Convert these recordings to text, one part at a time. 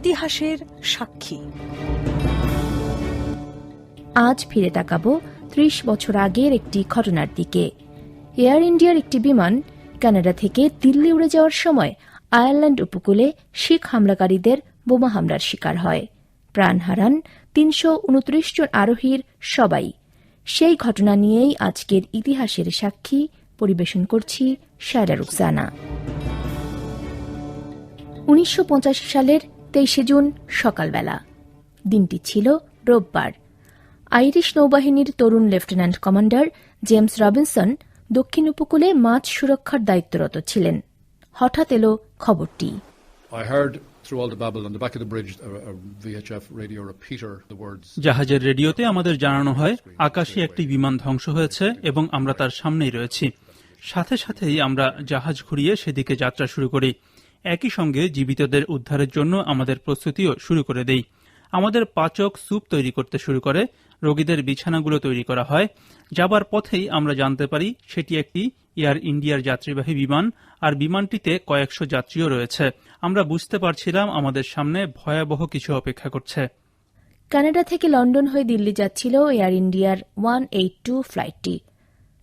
ইতিহাসের সাক্ষী। আজ ফিরে তাকাবো ত্রিশ বছর আগের একটি ঘটনার দিকে। এয়ার ইন্ডিয়ার একটি বিমান কানাডা থেকে দিল্লি উড়ে যাওয়ার সময় আয়ারল্যান্ড উপকূলে শিখ হামলাকারীদের বোমা হামলার শিকার হয়। প্রাণ হারান তিনশো উনত্রিশ জন আরোহীর সবাই। সেই ঘটনা নিয়েই আজকের ইতিহাসের সাক্ষী পরিবেশন করছি শায়রা রুকসানা। উনিশশো সালের তেইশে জুন সকালবেলা। দিনটি ছিল রোববার। আইরিশ নৌবাহিনীর তরুণ লেফটেন্যান্ট কমান্ডার জেমস রবিনসন দক্ষিণ উপকূলে মাছ সুরক্ষার দায়িত্বরত ছিলেন। হঠাৎ এলো খবরটি। The words. জাহাজের রেডিওতে আমাদের জানানো হয় আকাশে একটি বিমান ধ্বংস হয়েছে এবং আমরা তার সামনেই রয়েছি। সাথে সাথেই আমরা জাহাজ ঘুরিয়ে সেদিকে যাত্রা শুরু করি। একই সঙ্গে জীবিতদের উদ্ধারের জন্য আমাদের প্রস্তুতিও শুরু করে দেই। আমাদের পাচক স্যুপ তৈরি করতে শুরু করে, রোগীদের বিছানাগুলো তৈরি করা হয়। যাবার পথেই আমরা জানতে পারি, সেটি একটি এয়ার ইন্ডিয়ার যাত্রীবাহী বিমান, আর বিমানটিতে কয়েকশো যাত্রীও রয়েছে। আমরা বুঝতে পারছিলাম আমাদের সামনে ভয়াবহ কিছু অপেক্ষা করছে। কানাডা থেকে লন্ডন হয়ে দিল্লি যাচ্ছিল এয়ার ইন্ডিয়ার ওয়ান এইট টু ফ্লাইটটি।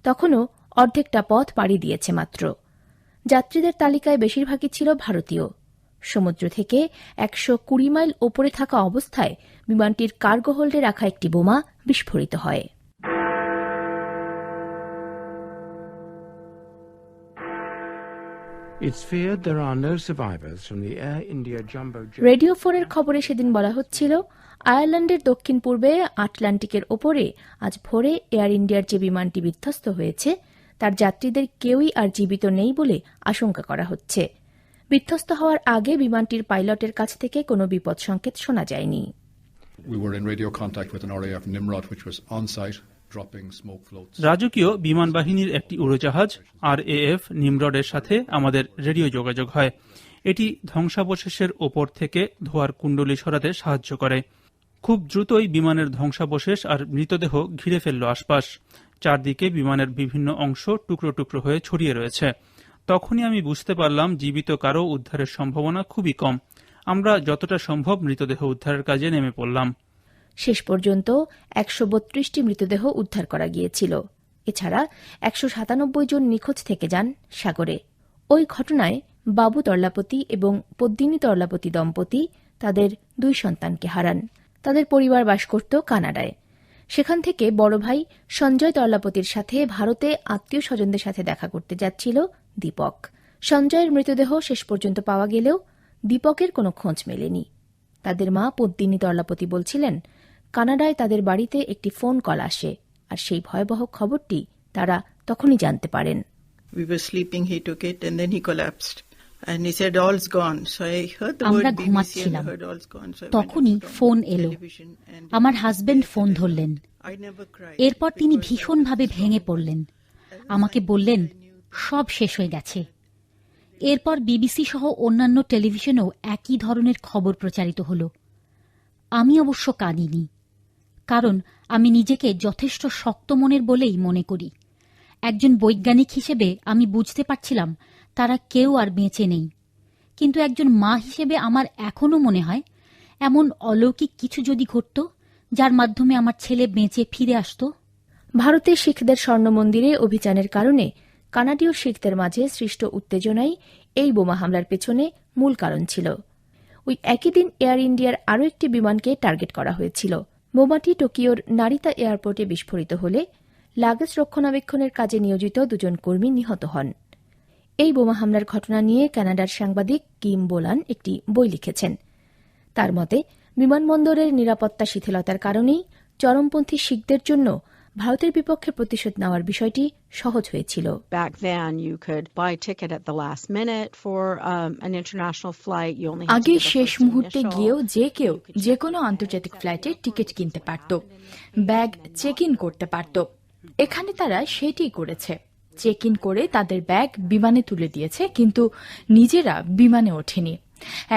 তখনও অর্ধেকটা পথ পাড়ি দিয়েছে মাত্র। যাত্রীদের তালিকায় বেশিরভাগই ছিল ভারতীয় সমুদ্র থেকে একশো কুড়ি মাইল ওপরে থাকা অবস্থায় বিমানটির কার্গো হোল্ডে রাখা একটি বোমা বিস্ফোরিত হয়. রেডিও ফোনের খবরে সেদিন বলা হচ্ছিল আয়ারল্যান্ডের দক্ষিণ পূর্বে আটলান্টিকের ওপরে আজ ভোরে এয়ার ইন্ডিয়ার যে বিমানটি বিধ্বস্ত হয়েছে তার যাত্রীদের কেউই আর জীবিত নেই বলে আশঙ্কা করা হচ্ছে। বিধ্বস্ত হওয়ার আগে বিমানটির পাইলটের কাছ থেকে কোনো বিপদ সংকেত শোনা যায়নি। We were in radio contact with an RAF Nimrod, which was on site, dropping smoke floats. রাজকীয় বিমান বাহিনীর একটি উড়োজাহাজ আর এএফ নিমরডের সাথে আমাদের রেডিও যোগাযোগ হয়। এটি ধ্বংসাবশেষের ওপর থেকে ধোয়ার কুণ্ডলি সরাতে সাহায্য করে। খুব দ্রুতই বিমানের ধ্বংসাবশেষ আর মৃতদেহ ঘিরে ফেলল আশপাশ। চারদিকে বিমানের বিভিন্ন অংশ টুকরো টুকরো হয়ে ছড়িয়ে রয়েছে। তখনই আমি বুঝতে পারলাম জীবিত কারও উদ্ধারের সম্ভাবনা খুবই কম। আমরা যতটা সম্ভব মৃতদেহ উদ্ধারের কাজে নেমে পড়লাম। শেষ পর্যন্ত একশো বত্রিশটি মৃতদেহ উদ্ধার করা গিয়েছিল। এছাড়া একশো সাতানব্বই জন নিখোঁজ থেকে যান সাগরে। ওই ঘটনায় বাবু তর্লাপতি এবং পদ্মিনী তর্লাপতি দম্পতি তাদের দুই সন্তানকে হারান। তাদের পরিবার বাস করত কানাডায়। সেখান থেকে বড় ভাই সঞ্জয় তর্লাপতির সাথে ভারতে আত্মীয় স্বজনদের সাথে দেখা করতে যাচ্ছিল দীপক। সঞ্জয়ের মৃতদেহ শেষ পর্যন্ত পাওয়া গেলেও দীপকের কোনো খোঁজ মেলেনি। তাদের মা পদ্মিনী তর্লাপতি বলছিলেন কানাডায় তাদের বাড়িতে একটি ফোন কল আসে আর সেই ভয়াবহ খবরটি তারা তখনই জানতে পারেন। We were sleeping, he took it, and then he collapsed. And he said, all's gone. So I heard the আমরা ঘুমাচ্ছিলাম। তখনই ফোন এলো। আমার হাজবেন্ড ফোন ধরলেন. এরপর তিনি ভীষণভাবে ভেঙে পড়লেন। আমাকে বললেন সব শেষ হয়ে গেছে। এরপর বিবিসি সহ অন্যান্য টেলিভিশনেও একই ধরনের খবর প্রচারিত হল। আমি অবশ্য কাঁদিনি কারণ আমি নিজেকে যথেষ্ট শক্ত মনের বলেই মনে করি। একজন বৈজ্ঞানিক হিসেবে আমি বুঝতে পারছিলাম তারা কেউ আর বেঁচে নেই। কিন্তু একজন মা হিসেবে আমার এখনও মনে হয়, এমন অলৌকিক কিছু যদি ঘটত, যার মাধ্যমে আমার ছেলে বেঁচে ফিরে আসত। ভারতে শিখদের স্বর্ণ মন্দিরে অভিযানের কারণে কানাডীয় শিখদের মাঝে সৃষ্ট উত্তেজনাই এই বোমা হামলার পেছনে মূল কারণ ছিল। ওই একই দিন এয়ার ইন্ডিয়ার আরও একটি বিমানকে টার্গেট করা হয়েছিল। বোমাটি টোকিওর নারিতা এয়ারপোর্টে বিস্ফোরিত হলে লাগেজ রক্ষণাবেক্ষণের কাজে নিয়োজিত দুজন কর্মী নিহত হন। এই বোমা হামলার ঘটনা নিয়ে কানাডার সাংবাদিক কিম বোলান একটি বই লিখেছেন। তার মতে বিমানবন্দরের নিরাপত্তা শিথিলতার কারণেই চরমপন্থী শিখদের জন্য ভারতের বিপক্ষে প্রতিশোধ নেওয়ার বিষয়টি সহজ হয়েছিল। Um, আগে শেষ মুহূর্তে গিয়েও যে কেউ যে কোনো আন্তর্জাতিক ফ্লাইটে টিকিট কিনতে পারত। ব্যাগ চেক ইন করতে পারত। এখানে তারা সেটিই করেছে। চেক ইন করে তাদের ব্যাগ বিমানে তুলে দিয়েছে, কিন্তু নিজেরা বিমানে ওঠেনি।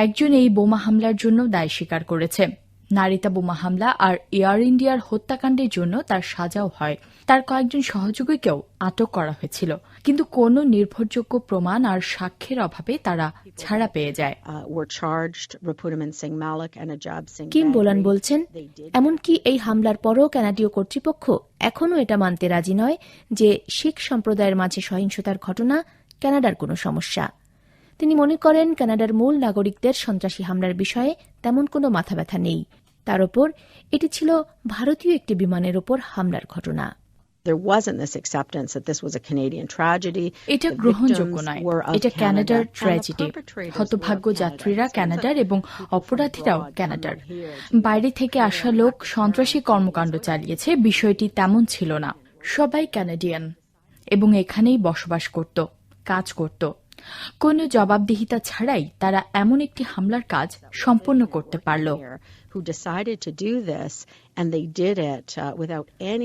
একজন এই বোমা হামলার জন্য দায় স্বীকার করেছে। নারিতা বোমা হামলা আর এয়ার ইন্ডিয়ার হত্যাকাণ্ডের জন্য তার সাজাও হয়। তার কয়েকজন সহযোগীকেও আটক করা হয়েছিল। কিন্তু কোনো নির্ভরযোগ্য প্রমাণ আর সাক্ষ্যের অভাবে তারা ছাড়া পেয়ে যায়। Uh, কিম বোলান বলছেন এমনকি এই হামলার পরও কানাডীয় কর্তৃপক্ষ এখনও এটা মানতে রাজি নয় যে শিখ সম্প্রদায়ের মাঝে সহিংসতার ঘটনা কানাডার কোনো সমস্যা। তিনি মনে করেন কানাডার মূল নাগরিকদের সন্ত্রাসী হামলার বিষয়ে তেমন কোনো মাথাব্যথা নেই। তার ওপর এটি ছিল ভারতীয় একটি বিমানের ওপর হামলার ঘটনা। There wasn't this acceptance that this was a Canadian tragedy. এটা গ্রহণযোগ্য নয়। এটা Canada, কানাডার ট্র্যাজেডি হতভাগ্য যাত্রীরা Canada. কানাডার এবং অপরাধীরাও কানাডার বাইরে থেকে আসা লোক সন্ত্রাসী কর্মকাণ্ড চালিয়েছে বিষয়টি তেমন ছিল না। সবাই কানাডিয়ান এবং এখানেই বসবাস করত কাজ করত। কোন জবাবদিহিতা ছাড়াই তারা এমন একটি হামলার কাজ সম্পন্ন করতে পারল।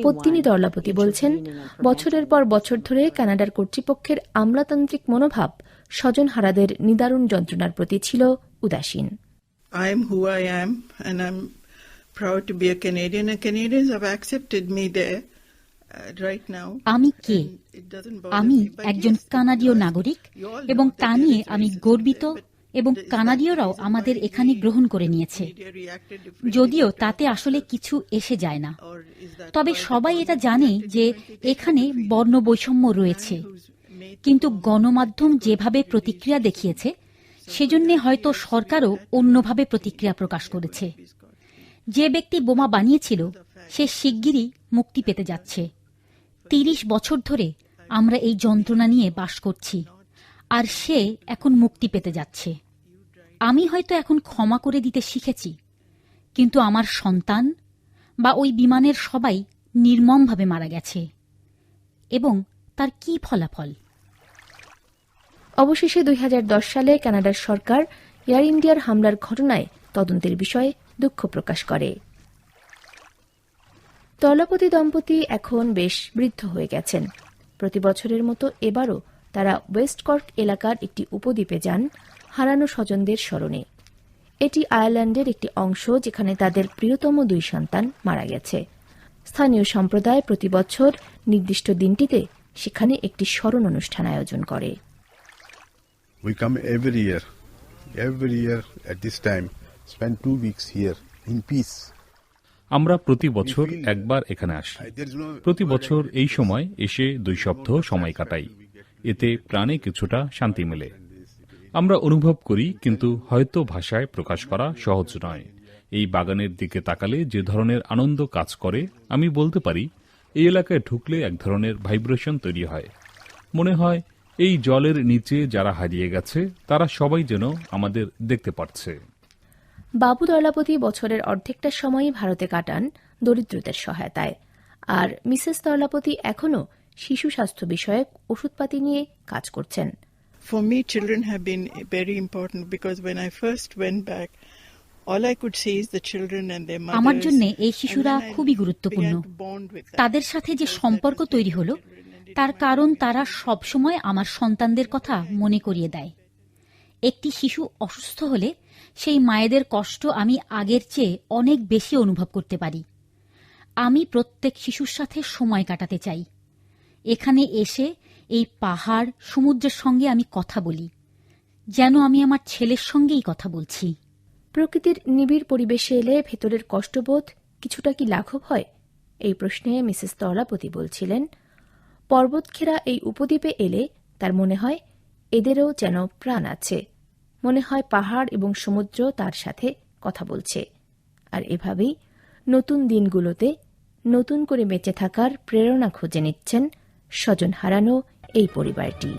পত্তিনি দরলাপতি বলছেন বছরের পর বছর ধরে কানাডার কর্তৃপক্ষের আমলাতান্ত্রিক মনোভাব স্বজন হারাদের নিদারুণ যন্ত্রণার প্রতি ছিল উদাসীন। I am who I am proud to be a Canadian a Canadians have me there আমি কে? আমি একজন কানাডীয় নাগরিক এবং তা নিয়ে আমি গর্বিত এবং কানাডীয়রাও আমাদের এখানে গ্রহণ করে নিয়েছে। যদিও তাতে আসলে কিছু এসে যায় না। তবে সবাই এটা জানে যে এখানে বর্ণ বৈষম্য রয়েছে। কিন্তু গণমাধ্যম যেভাবে প্রতিক্রিয়া দেখিয়েছে সেজন্য হয়তো সরকারও অন্যভাবে প্রতিক্রিয়া প্রকাশ করেছে। যে ব্যক্তি বোমা বানিয়েছিল সে শিগগিরই মুক্তি পেতে যাচ্ছে। তিরিশ বছর ধরে আমরা এই যন্ত্রণা নিয়ে বাস করছি, আর সে এখন মুক্তি পেতে যাচ্ছে। আমি হয়তো এখন ক্ষমা করে দিতে শিখেছি, কিন্তু আমার সন্তান বা ওই বিমানের সবাই নির্মমভাবে মারা গেছে, এবং তার কি ফলাফল? অবশেষে দুই হাজার দশ সালে কানাডার সরকার এয়ার ইন্ডিয়ার হামলার ঘটনায় তদন্তের বিষয়ে দুঃখ প্রকাশ করে। তলাপতি দম্পতি এখন বেশ বৃদ্ধ হয়ে গেছেন। প্রতি বছরের মতো এবারও তারা ওয়েস্টকর্ক এলাকার একটি উপদ্বীপে যান হারানো স্বজনদের স্মরণে। এটি আয়ারল্যান্ডের একটি অংশ যেখানে তাদের প্রিয়তম দুই সন্তান মারা গেছে। স্থানীয় সম্প্রদায় প্রতি বছর নির্দিষ্ট দিনটিতে সেখানে একটি স্মরণ অনুষ্ঠান আয়োজন করে। Every year at this time, spend two weeks here in peace. আমরা প্রতি বছর একবার এখানে আসি। প্রতি বছর এই সময় এসে দুই সপ্তাহ সময় কাটাই। এতে প্রাণে কিছুটা শান্তি মেলে। আমরা অনুভব করি, কিন্তু হয়তো ভাষায় প্রকাশ করা সহজ নয়। এই বাগানের দিকে তাকালে যে ধরনের আনন্দ কাজ করে, আমি বলতে পারি, এই এলাকায় ঢুকলে এক ধরনের ভাইব্রেশন তৈরি হয়। মনে হয়, এই জলের নিচে যারা হারিয়ে গেছে, তারা সবাই যেন আমাদের দেখতে পাচ্ছে বাবু দলাপতি বছরের অর্ধেকটা সময়ই ভারতে কাটান দরিদ্রদের সহায়তায়। আর মিসেস তরলাপতি এখনও শিশু স্বাস্থ্য বিষয়ক ওষুধপাতি নিয়ে কাজ করছেন। For me, children have been very important because when I first went back, all I could see is the children and their mothers. আমার জন্য এই শিশুরা খুবই গুরুত্বপূর্ণ. তাদের সাথে যে সম্পর্ক তৈরি হলো তার কারণ তারা সবসময় আমার সন্তানদের কথা মনে করিয়ে দেয়। একটি শিশু অসুস্থ হলে সেই মায়েদের কষ্ট আমি আগের চেয়ে অনেক বেশি অনুভব করতে পারি। আমি প্রত্যেক শিশুর সাথে সময় কাটাতে চাই। এখানে এসে এই পাহাড়, সমুদ্রের সঙ্গে আমি কথা বলি। যেন আমি আমার ছেলের সঙ্গেই কথা বলছি। প্রকৃতির নিবিড় পরিবেশে এলে ভেতরের কষ্টবোধ কিছুটা কি লাঘব হয়? এই প্রশ্নে মিসেস তলাপতি বলছিলেন, পর্বতঘেরা এই উপদ্বীপে এলে তার মনে হয় এদেরও যেন প্রাণ আছে। মনে হয় পাহাড় এবং সমুদ্র তার সাথে কথা বলছে। আর এভাবেই নতুন দিনগুলোতে নতুন করে বেঁচে থাকার প্রেরণা খুঁজে নিচ্ছেন স্বজন হারানো এই পরিবারটি।